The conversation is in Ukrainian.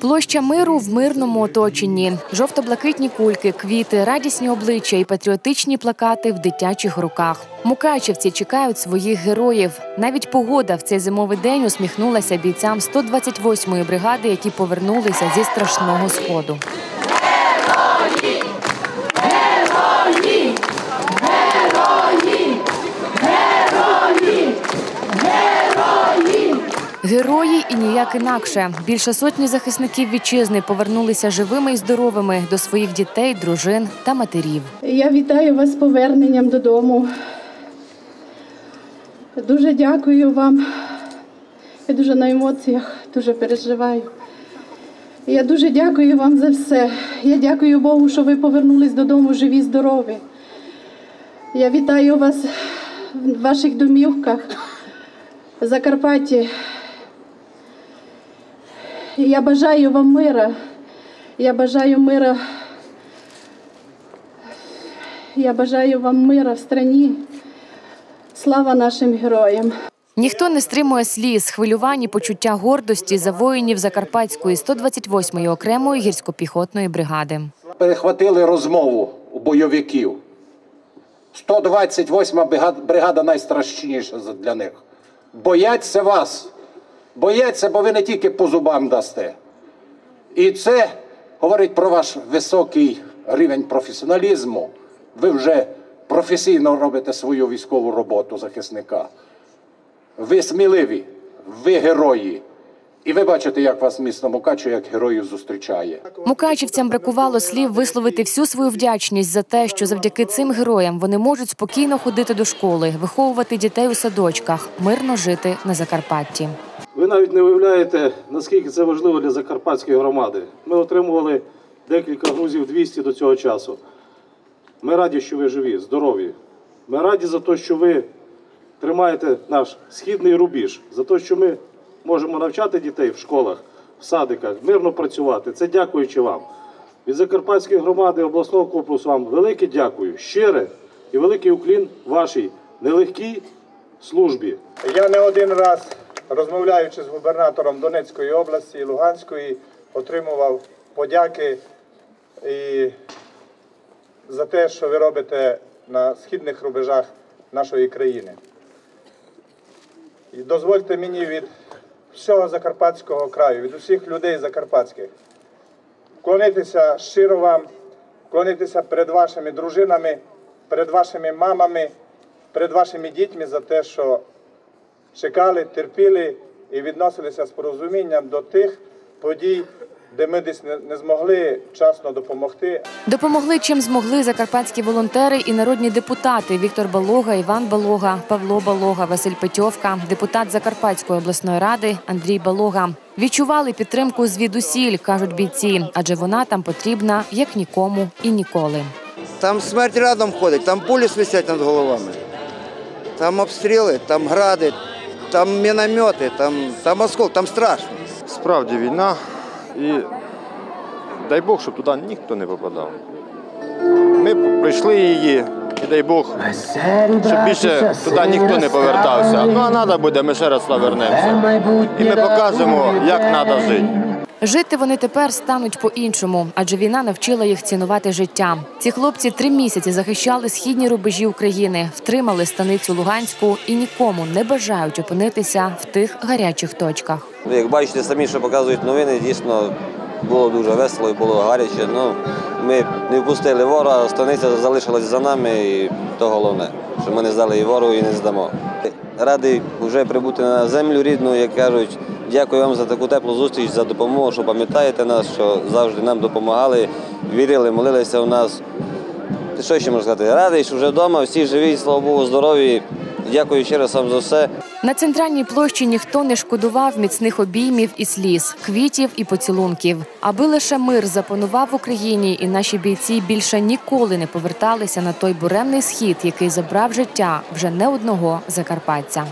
Площа миру в мирному оточенні, жовто-блакитні кульки, квіти, радісні обличчя і патріотичні плакати в дитячих руках. Мукачівці чекають своїх героїв. Навіть погода в цей зимовий день усміхнулася бійцям 128-ї бригади, які повернулися зі страшного сходу. Герої і ніяк інакше. Більше сотні захисників вітчизни повернулися живими і здоровими до своїх дітей, дружин та матерів. Я вітаю вас з поверненням додому. Дуже дякую вам. Я дуже на емоціях, дуже переживаю. Я дуже дякую вам за все. Я дякую Богу, що ви повернулись додому живі, здорові. Я вітаю вас в ваших домівках в Закарпатті. І Я бажаю вам мира. Я бажаю мира. Я бажаю вам мира в страні. Слава нашим героям. Ніхто не стримує сліз, хвилювань і почуття гордості за воїнів Закарпатської 128-ї окремої гірсько-піхотної бригади. перехватили розмову у бойовиків. 128 бригада, бригада найстрашніша для них. Бояться вас. Бояться, бо ви не тільки по зубам дасте. І це говорить про ваш високий рівень професіоналізму. Ви вже професійно робите свою військову роботу захисника. Ви сміливі, ви герої. І ви бачите, як вас місто Мукачево як героїв зустрічає. Мукачівцям бракувало слів висловити всю свою вдячність за те, що завдяки цим героям вони можуть спокійно ходити до школи, виховувати дітей у садочках, мирно жити на Закарпатті. Навіть не уявляєте, наскільки це важливо для закарпатської громади. Ми отримували декілька грузів 200 до цього часу. Ми раді, що ви живі, здорові. Ми раді за те, що ви тримаєте наш східний рубіж, за те, що ми можемо навчати дітей в школах, в садиках, мирно працювати. Це дякуючи вам. Від Закарпатської громади обласного корпусу вам велике дякую, щире і великий уклін вашій нелегкій службі. Я не один раз, розмовляючи з губернатором Донецької області і Луганської, отримував подяки і за те, що ви робите на східних рубежах нашої країни. І дозвольте мені від всього Закарпатського краю, від усіх людей закарпатських, вклонитися щиро вам, вклонитися перед вашими дружинами, перед вашими мамами, перед вашими дітьми за те, що чекали, терпіли і відносилися з порозумінням до тих подій, де ми десь не, не змогли вчасно допомогти. Допомогли чим змогли закарпатські волонтери і народні депутати Віктор Балога, Іван Балога, Павло Балога, Василь Петьовка, депутат Закарпатської обласної ради Андрій Балога. Відчували підтримку звідусіль, кажуть бійці, адже вона там потрібна як нікому і ніколи. Там смерть рядом ходить, там пулі свисять над головами. Там обстріли, там гради, там міномети, там, там оскол, там страшно. Справді війна, і дай Бог, щоб туди ніхто не попадав. Ми прийшли її, і дай Бог, щоб більше туди ніхто не повертався. Ну а треба буде, ми ще раз повернемося. І ми покажемо, як треба жити. Жити вони тепер стануть по-іншому, адже війна навчила їх цінувати життя. Ці хлопці три місяці захищали східні рубежі України, втримали станицю Луганську і нікому не бажають опинитися в тих гарячих точках. Ну, Як бачите, самі, що показують новини, дійсно було дуже весело і було гаряче. Ну, ми не впустили ворога, станиця залишилась за нами, і то головне, що ми не здали і ворогу, і не здамо. Радий вже прибути на землю рідну, як кажуть. Дякую вам за таку теплу зустріч, за допомогу, що пам'ятаєте нас, що завжди нам допомагали, вірили, молилися в нас. Що ще можна сказати? Радий, що вже вдома, всі живі, слава Богу, здорові. Дякую ще раз вам за все. На центральній площі ніхто не шкодував міцних обіймів і сліз, квітів і поцілунків. Аби лише мир запанував в Україні, і наші бійці більше ніколи не поверталися на той буремний схід, який забрав життя вже не одного закарпатця.